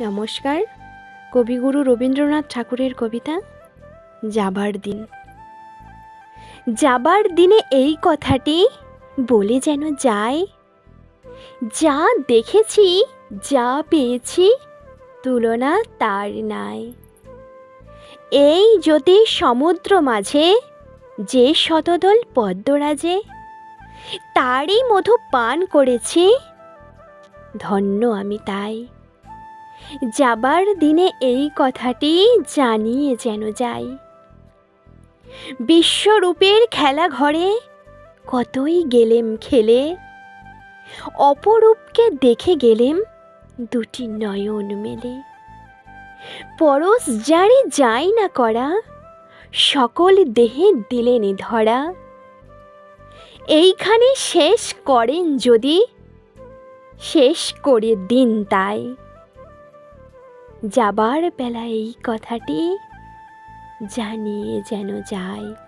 নমস্কার। কবিগুরু রবীন্দ্রনাথ ঠাকুরের কবিতা, যাবার দিন। যাবার দিনে এই কথাটি বলে যেন যায়, যা দেখেছি, যা পেয়েছি, তুলনা তার নাই। এই যদি সমুদ্র মাঝে, যে শতদল পদ্মরাজে, তারই মধু পান করেছি, ধন্য আমি তাই। যাবার দিনে এই কথাটি জানিয়ে যেন যাই। বিশ্বরূপের খেলা ঘরে কতই গেলেম খেলে, অপরূপকে দেখে গেলেম দুটি নয়ন মেলে। পরশ জারি যাই না করা, সকল দেহে দিলেন ধরা। এইখানে শেষ করেন যদি, শেষ করে দিন তাই। যাবার বেলা এই কথাটি জানিয়ে যেন যায়।